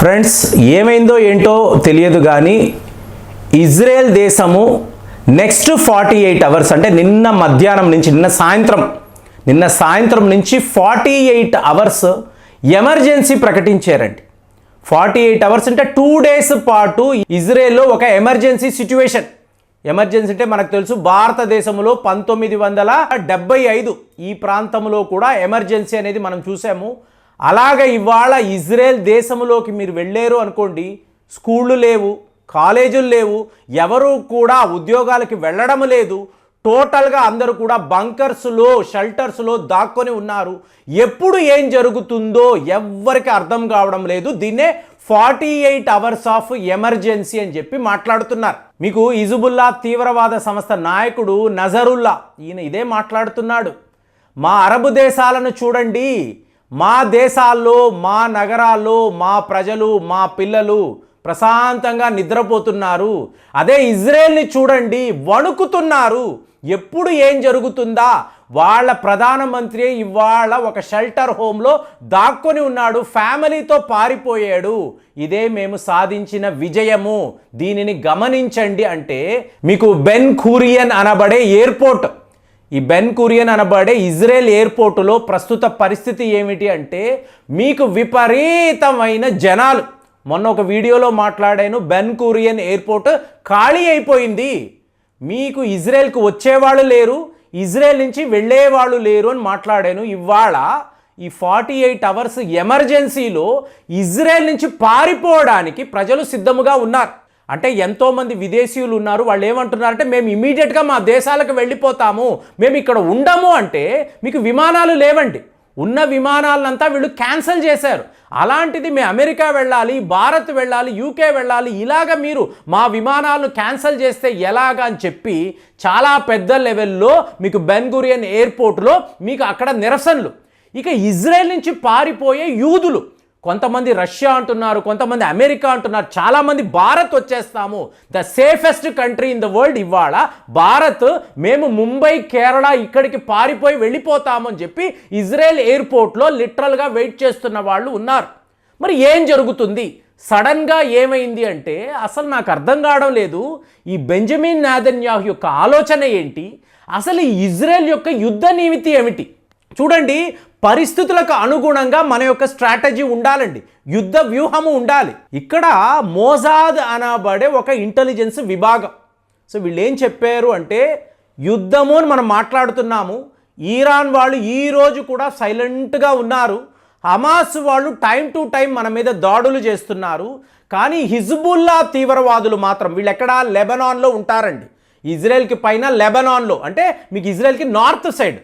Friends ఏమైందో ఏంటో తెలియదు కానీ ఇజ్రాయెల్ దేశము నెక్స్ట్ ఫార్టీ ఎయిట్ అవర్స్ అంటే నిన్న మధ్యాహ్నం నుంచి నిన్న సాయంత్రం నిన్న సాయంత్రం నుంచి ఫార్టీ ఎయిట్ అవర్స్ ఎమర్జెన్సీ ప్రకటించారండి. ఫార్టీ ఎయిట్ అవర్స్ అంటే టూ డేస్ పాటు ఇజ్రాయెల్లో ఒక ఎమర్జెన్సీ సిచ్యువేషన్ ఎమర్జెన్సీ అంటే మనకు తెలుసు భారతదేశంలో పంతొమ్మిది వందల డెబ్బై ఐదు ఈ ప్రాంతంలో కూడా ఎమర్జెన్సీ అనేది మనం చూసాము. అలాగ ఇవాళ ఇజ్రాయెల్ దేశంలోకి మీరు వెళ్ళారు అనుకోండి స్కూళ్ళు లేవు కాలేజీలు లేవు ఎవరు కూడా ఉద్యోగాలకి వెళ్ళడం లేదు. టోటల్గా అందరూ కూడా బంకర్స్లో షెల్టర్స్లో దాక్కొని ఉన్నారు. ఎప్పుడు ఏం జరుగుతుందో ఎవ్వరికి అర్థం కావడం లేదు. దీన్నే forty eight hours of emergency అని చెప్పి మాట్లాడుతున్నారు. మీకు ఇజుబుల్లా తీవ్రవాద సంస్థ నాయకుడు నజరుల్లా ఈయన ఇదే మాట్లాడుతున్నాడు. మా అరబు దేశాలను చూడండి మా దేశాల్లో మా నగరాల్లో మా ప్రజలు మా పిల్లలు ప్రశాంతంగా నిద్రపోతున్నారు. అదే ఇజ్రాయెల్ని చూడండి వణుకుతున్నారు. ఎప్పుడు ఏం జరుగుతుందా? వాళ్ళ ప్రధానమంత్రి ఇవాళ ఒక షెల్టర్ హోమ్లో దాక్కొని ఉన్నాడు ఫ్యామిలీతో పారిపోయాడు. ఇదే మేము సాధించిన విజయము. దీనిని గమనించండి అంటే మీకు బెన్ ఖూరియన్ అనబడే ఎయిర్పోర్ట్ ఈ బెన్ కురియన్ అనబడే ఇజ్రాయెల్ ఎయిర్పోర్టులో ప్రస్తుత పరిస్థితి ఏమిటి అంటే మీకు విపరీతమైన జనాలు. మొన్న ఒక వీడియోలో మాట్లాడాను బెన్ కురియన్ ఎయిర్పోర్ట్ ఖాళీ అయిపోయింది. మీకు ఇజ్రాయెల్కు వచ్చేవాళ్ళు లేరు ఇజ్రాయెల్ నుంచి వెళ్ళేవాళ్ళు లేరు అని మాట్లాడాను. ఇవాళ ఈ ఫార్టీ ఎయిట్ అవర్స్ ఎమర్జెన్సీలో ఇజ్రాయెల్ నుంచి పారిపోవడానికి ప్రజలు సిద్ధముగా ఉన్నారు. అంటే ఎంతోమంది విదేశీయులు ఉన్నారు వాళ్ళు ఏమంటున్నారంటే మేము ఇమీడియట్గా మా దేశాలకు వెళ్ళిపోతాము మేము ఇక్కడ ఉండము అంటే మీకు విమానాలు లేవండి. ఉన్న విమానాలంతా వీళ్ళు క్యాన్సిల్ చేశారు. అలాంటిది మేము అమెరికా వెళ్ళాలి భారత్ వెళ్ళాలి యూకే వెళ్ళాలి ఇలాగ మీరు మా విమానాలను క్యాన్సిల్ చేస్తే ఎలాగా అని చెప్పి చాలా పెద్ద లెవెల్లో మీకు బెన్గురియన్ ఎయిర్పోర్ట్లో మీకు అక్కడ నిరసనలు. ఇక ఇజ్రాయెల్ నుంచి పారిపోయే యూదులు కొంతమంది రష్యా అంటున్నారు కొంతమంది అమెరికా అంటున్నారు చాలామంది భారత్ వచ్చేస్తాము. The safest country in the world ఇవాళ భారత్ మేము ముంబై కేరళ ఇక్కడికి పారిపోయి వెళ్ళిపోతాము అని చెప్పి ఇజ్రాయెల్ ఎయిర్పోర్ట్లో లిటరల్గా వెయిట్ చేస్తున్న వాళ్ళు ఉన్నారు. మరి ఏం జరుగుతుంది? సడన్గా ఏమైంది అంటే అసలు నాకు అర్థం కావడం లేదు. ఈ బెంజమిన్ నాదన్యాహు యొక్క ఆలోచన ఏంటి? అసలు ఈ ఇజ్రాయెల్ యొక్క యుద్ధ నీమితి ఏమిటి? చూడండి పరిస్థితులకు అనుగుణంగా మన యొక్క స్ట్రాటజీ ఉండాలండి. యుద్ధ వ్యూహము ఉండాలి. ఇక్కడ మోజాద్ అనబడే ఒక ఇంటెలిజెన్స్ విభాగం. సో వీళ్ళు ఏం చెప్పారు అంటే యుద్ధము అని మనం మాట్లాడుతున్నాము. ఈరాన్ వాళ్ళు ఈరోజు కూడా సైలెంట్గా ఉన్నారు. హమాస్ వాళ్ళు టైం టు టైం మన మీద దాడులు చేస్తున్నారు. కానీ హిజ్బుల్లా తీవ్రవాదులు మాత్రం వీళ్ళు ఎక్కడ లెబనాన్లో ఉంటారండి. ఇజ్రాయెల్కి పైన లెబనాన్లో. అంటే మీకు ఇజ్రాయెల్కి నార్త్ సైడ్.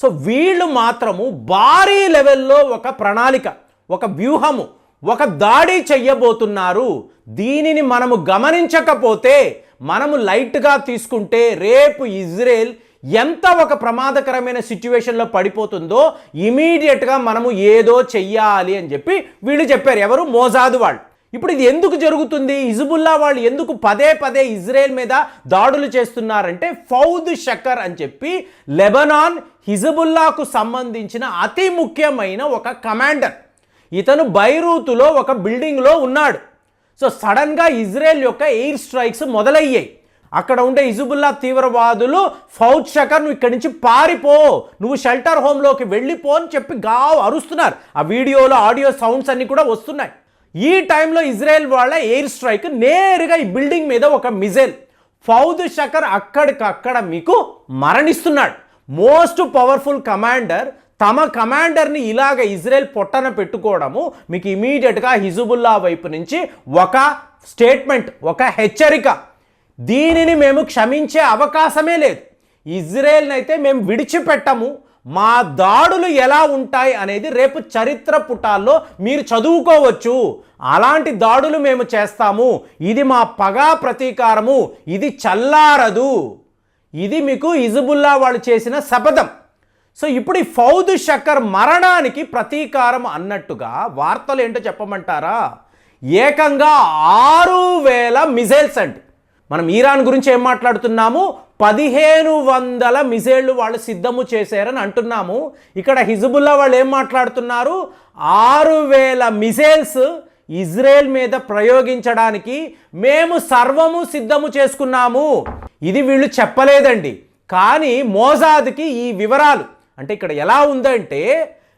సో వీళ్ళు మాత్రము భారీ లెవెల్లో ఒక ప్రణాళిక ఒక వ్యూహము ఒక దాడి చెయ్యబోతున్నారు. దీనిని మనము గమనించకపోతే మనము లైట్గా తీసుకుంటే రేపు ఇజ్రాయెల్ ఎంత ఒక ప్రమాదకరమైన సిచ్యువేషన్లో పడిపోతుందో ఇమీడియట్గా మనము ఏదో చెయ్యాలి అని చెప్పి వీళ్ళు చెప్పారు. ఎవరు? మోజాదు వాళ్ళు. ఇప్పుడు ఇది ఎందుకు జరుగుతుంది? హిజుబుల్లా వాళ్ళు ఎందుకు పదే పదే ఇజ్రాయెల్ మీద దాడులు చేస్తున్నారంటే ఫౌద్ షకర్ అని చెప్పి లెబనాన్ హిజబుల్లాకు సంబంధించిన అతి ముఖ్యమైన ఒక కమాండర్. ఇతను బైరూతులో ఒక బిల్డింగ్లో ఉన్నాడు. సో సడన్గా ఇజ్రాయెల్ యొక్క ఎయిర్ స్ట్రైక్స్ మొదలయ్యాయి. అక్కడ ఉండే ఇజుబుల్లా తీవ్రవాదులు ఫౌజ్ షకర్ నువ్వు ఇక్కడి నుంచి పారిపో నువ్వు షెల్టర్ హోమ్లోకి వెళ్ళిపో అని చెప్పి గావ్ అరుస్తున్నారు. ఆ వీడియోలో ఆడియో సౌండ్స్ అన్నీ కూడా వస్తున్నాయి. ఈ టైంలో ఇజ్రాయెల్ వాళ్ళ ఎయిర్ స్ట్రైక్ నేరుగా ఈ బిల్డింగ్ మీద ఒక మిజైల్ ఫౌద్ షకర్ అక్కడికక్కడ మీకు మరణిస్తున్నాడు. మోస్ట్ పవర్ఫుల్ కమాండర్ తమ కమాండర్ని ఇలాగ ఇజ్రాయెల్ పొట్టన పెట్టుకోవడము మీకు ఇమీడియట్గా హిజుబుల్లా వైపు నుంచి ఒక స్టేట్మెంట్ ఒక హెచ్చరిక. దీనిని మేము క్షమించే అవకాశమే లేదు. ఇజ్రాయెల్ని అయితే మేము విడిచిపెట్టము. మా దాడులు ఎలా ఉంటాయి అనేది రేపు చరిత్ర పుటాల్లో మీరు చదువుకోవచ్చు. అలాంటి దాడులు మేము చేస్తాము. ఇది మా పగా ప్రతీకారము. ఇది చల్లారదు. ఇది మీకు ఇజబుల్లా వాళ్ళు చేసిన శపథం. సో ఇప్పుడు ఈ ఫౌద్ షక్కర్ మరణానికి ప్రతీకారం అన్నట్టుగా వార్తలు ఏంటో చెప్పమంటారా? ఏకంగా ఆరు వేల మిజైల్స్ అండి. మనం ఈరాన్ గురించి ఏం మాట్లాడుతున్నాము? పదిహేను వందల మిజైళ్ళు వాళ్ళు సిద్ధము చేశారని అంటున్నాము. ఇక్కడ హిజబుల్లా వాళ్ళు ఏం మాట్లాడుతున్నారు? ఆరు వేల మిజైల్స్ ఇజ్రాయెల్ మీద ప్రయోగించడానికి మేము సర్వము సిద్ధము చేసుకున్నాము. ఇది వీళ్ళు చెప్పలేదండి. కానీ మోజాద్కి ఈ వివరాలు అంటే ఇక్కడ ఎలా ఉందంటే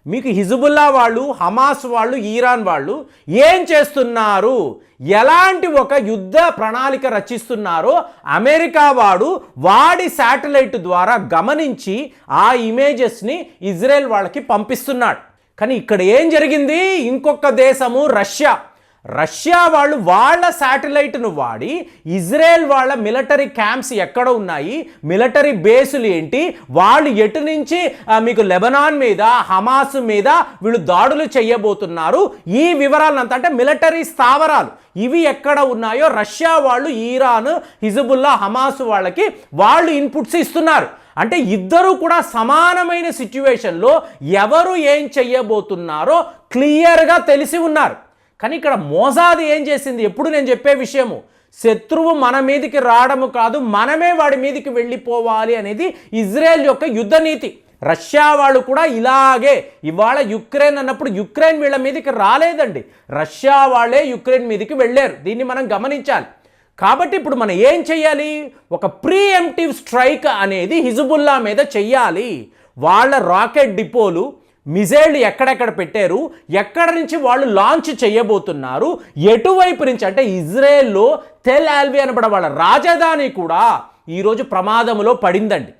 మీకు హిజబుల్లా వాళ్ళు హమాస్ వాళ్ళు ఈరాన్ వాళ్ళు ఏం చేస్తున్నారు? ఎలాంటి ఒక యుద్ధ ప్రణాళిక రచిస్తున్నారో అమెరికా వాడు వాడి శాటిలైట్ ద్వారా గమనించి ఆ ఇమేజెస్ని ఇజ్రాయెల్ వాళ్ళకి పంపిస్తున్నాడు. కానీ ఇక్కడ ఏం జరిగింది? ఇంకొక దేశము రష్యా. రష్యా వాళ్ళు వాళ్ళ శాటిలైట్ను వాడి ఇజ్రాయెల్ వాళ్ళ మిలిటరీ క్యాంప్స్ ఎక్కడ ఉన్నాయి మిలిటరీ బేసులు ఏంటి వాళ్ళు ఎటు నుంచి మీకు లెబనాన్ మీద హమాస్ మీద వీళ్ళు దాడులు చేయబోతున్నారు. ఈ వివరాలంతా అంటే మిలిటరీ స్థావరాలు. ఇవి ఎక్కడ ఉన్నాయో రష్యా వాళ్ళు ఈరాన్ హిజబుల్లా హమాస్ వాళ్ళకి వాళ్ళు ఇన్పుట్స్ ఇస్తున్నారు. అంటే ఇద్దరు కూడా సమానమైన సిచ్యువేషన్లో ఎవరు ఏం చెయ్యబోతున్నారో క్లియర్గా తెలిసి ఉన్నారు. కానీ ఇక్కడ మోసాది ఏం చేసింది? ఎప్పుడు నేను చెప్పే విషయము. శత్రువు మన మీదికి రావడము కాదు మనమే వాడి మీదికి వెళ్ళిపోవాలి అనేది ఇజ్రాయెల్ యొక్క యుద్ధ నీతి. రష్యా వాళ్ళు కూడా ఇలాగే ఇవాళ యుక్రెయిన్ అన్నప్పుడు యుక్రెయిన్ వీళ్ళ మీదకి రాలేదండి. రష్యా వాళ్ళే యుక్రెయిన్ మీదకి వెళ్ళారు. దీన్ని మనం గమనించాలి. కాబట్టి ఇప్పుడు మనం ఏం చెయ్యాలి? ఒక ప్రీఎంప్టివ్ స్ట్రైక్ అనేది హిజుబుల్లా మీద చెయ్యాలి. వాళ్ళ రాకెట్ డిపోలు మిజైళ్ళు ఎక్కడెక్కడ పెట్టారు? ఎక్కడ నుంచి వాళ్ళు లాంచ్ చేయబోతున్నారు? ఎటువైపు నుంచి? అంటే ఇజ్రాయెల్లో తెల్ ఆల్వి అనబడే వాళ్ళ రాజధాని కూడా ఈరోజు ప్రమాదంలో పడిందండి.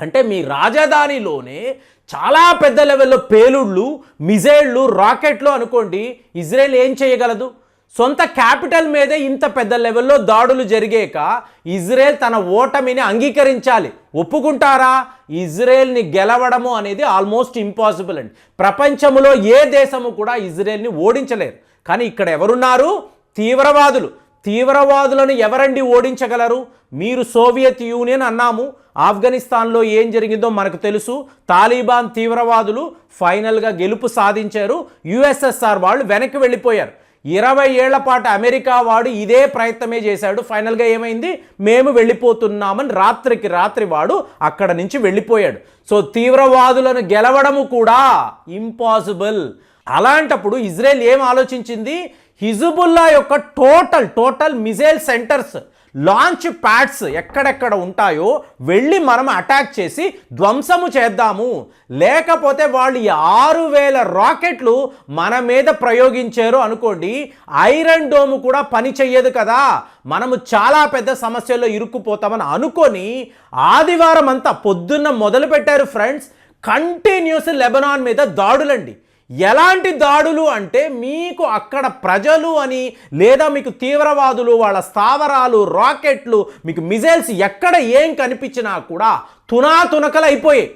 అంటే మీ రాజధానిలోనే చాలా పెద్ద లెవెల్లో పేలుళ్ళు మిజైళ్ళు రాకెట్లు అనుకోండి ఇజ్రాయెల్ ఏం చేయగలదు? సొంత క్యాపిటల్ మీదే ఇంత పెద్ద లెవెల్లో దాడులు జరిగాక ఇజ్రాయెల్ తన ఓటమిని అంగీకరించాలి. ఒప్పుకుంటారా? ఇజ్రాయెల్ని గెలవడము అనేది ఆల్మోస్ట్ ఇంపాసిబుల్ అండి. ప్రపంచంలో ఏ దేశము కూడా ఇజ్రాయెల్ని ఓడించలేరు. కానీ ఇక్కడ ఎవరున్నారు? తీవ్రవాదులు. తీవ్రవాదులను ఎవరండి ఓడించగలరు? మీరు సోవియత్ యూనియన్ అన్నాము. ఆఫ్ఘనిస్తాన్లో ఏం జరిగిందో మనకు తెలుసు. తాలిబాన్ తీవ్రవాదులు ఫైనల్గా గెలుపు సాధించారు. యుఎస్ఎస్ఆర్ వాళ్ళు వెనక్కి వెళ్ళిపోయారు. ఇరవై ఏళ్ళ పాటు అమెరికా వాడు ఇదే ప్రయత్నమే చేశాడు. ఫైనల్గా ఏమైంది? మేము వెళ్ళిపోతున్నామని రాత్రికి రాత్రి వాడు అక్కడ నుంచి వెళ్ళిపోయాడు. సో తీవ్రవాదులను గెలవడము కూడా ఇంపాసిబుల్. అలాంటప్పుడు ఇజ్రాయెల్ ఏం ఆలోచించింది? హిజుబుల్లా యొక్క total total missile centers launch pads ఎక్కడెక్కడ ఉంటాయో వెళ్ళి మనం అటాక్ చేసి ధ్వంసము చేద్దాము. లేకపోతే వాళ్ళు ఈ ఆరు వేల రాకెట్లు మన మీద ప్రయోగించారు అనుకోండి ఐరన్ డోమ్ కూడా పని చెయ్యదు కదా. మనము చాలా పెద్ద సమస్యల్లో ఇరుక్కుపోతామని అనుకొని ఆదివారం అంతా పొద్దున్న మొదలుపెట్టారు ఫ్రెండ్స్ కంటిన్యూస్ లెబనాన్ మీద దాడులండి. ఎలాంటి దాడులు అంటే మీకు అక్కడ ప్రజలు అని లేదా మీకు తీవ్రవాదులు వాళ్ళ స్థావరాలు రాకెట్లు మీకు మిజైల్స్ ఎక్కడ ఏం కనిపించినా కూడా తునాతునకలు అయిపోయాయి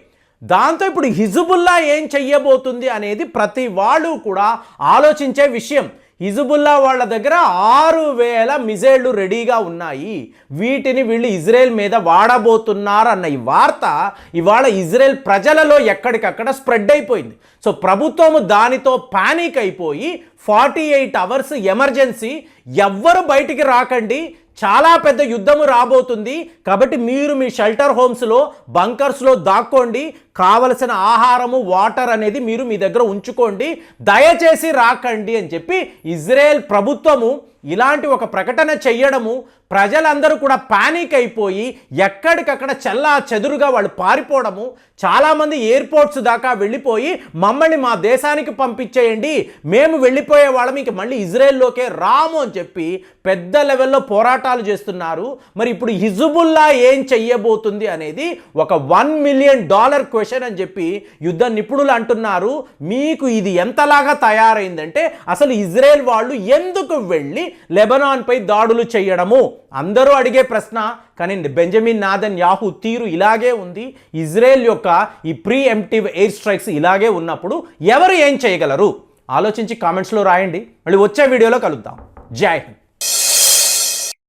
దాంతో ఇప్పుడు హిజుబుల్లా ఏం చెయ్యబోతుంది అనేది ప్రతి వాళ్ళు కూడా ఆలోచించే విషయం. హిజుబుల్లా వాళ్ళ దగ్గర ఆరు వేల మిజైళ్ళు రెడీగా ఉన్నాయి. వీటిని వీళ్ళు ఇజ్రాయెల్ మీద వాడబోతున్నారు అన్న ఈ వార్త ఇవాళ ఇజ్రాయెల్ ప్రజలలో ఎక్కడికక్కడ స్ప్రెడ్ అయిపోయింది. సో ప్రభుత్వము దానితో పానిక్ అయిపోయి ఫార్టీ ఎయిట్ అవర్స్ ఎమర్జెన్సీ ఎవ్వరు బయటికి రాకండి. చాలా పెద్ద యుద్ధము రాబోతుంది. కాబట్టి మీరు మీ షెల్టర్ హోమ్స్లో బంకర్స్లో దాక్కోండి. కావలసిన ఆహారము వాటర్ అనేది మీరు మీ దగ్గర ఉంచుకోండి దయచేసి రాకండి అని చెప్పి ఇజ్రాయెల్ ప్రభుత్వము ఇలాంటి ఒక ప్రకటన చెయ్యడము ప్రజలందరూ కూడా పానిక్ అయిపోయి ఎక్కడికక్కడ చల్లా చెదురుగా వాళ్ళు పారిపోవడము చాలామంది ఎయిర్పోర్ట్స్ దాకా వెళ్ళిపోయి మమ్మల్ని మా దేశానికి పంపించేయండి మేము వెళ్ళిపోయే వాళ్ళం ఇంక మళ్ళీ ఇజ్రాయెల్లోకే రాము అని చెప్పి పెద్ద లెవెల్లో పోరాటాలు చేస్తున్నారు. మరి ఇప్పుడు హిజుబుల్లా ఏం చెయ్యబోతుంది అనేది ఒక వన్ మిలియన్ డాలర్ క్వశ్చన్ అని చెప్పి యుద్ధ నిపుణులు అంటున్నారు. మీకు ఇది ఎంతలాగా తయారైందంటే అసలు ఇజ్రాయెల్ వాళ్ళు ఎందుకు వెళ్ళి లెబనాన్పై దాడులు చేయడము? అందరూ అడిగే ప్రశ్న కానీ బెంజమిన్ నాదన్ యాహు తీరు ఇలాగే ఉంది. ఇజ్రాయెల్ యొక్క ఈ ప్రీ ఎంప్టివ్ ఎయిర్ స్ట్రైక్స్ ఇలాగే ఉన్నప్పుడు ఎవరు ఏం చేయగలరు? ఆలోచించి కామెంట్స్లో రాయండి. మళ్ళీ వచ్చే వీడియోలో కలుద్దాం. జై హింద్.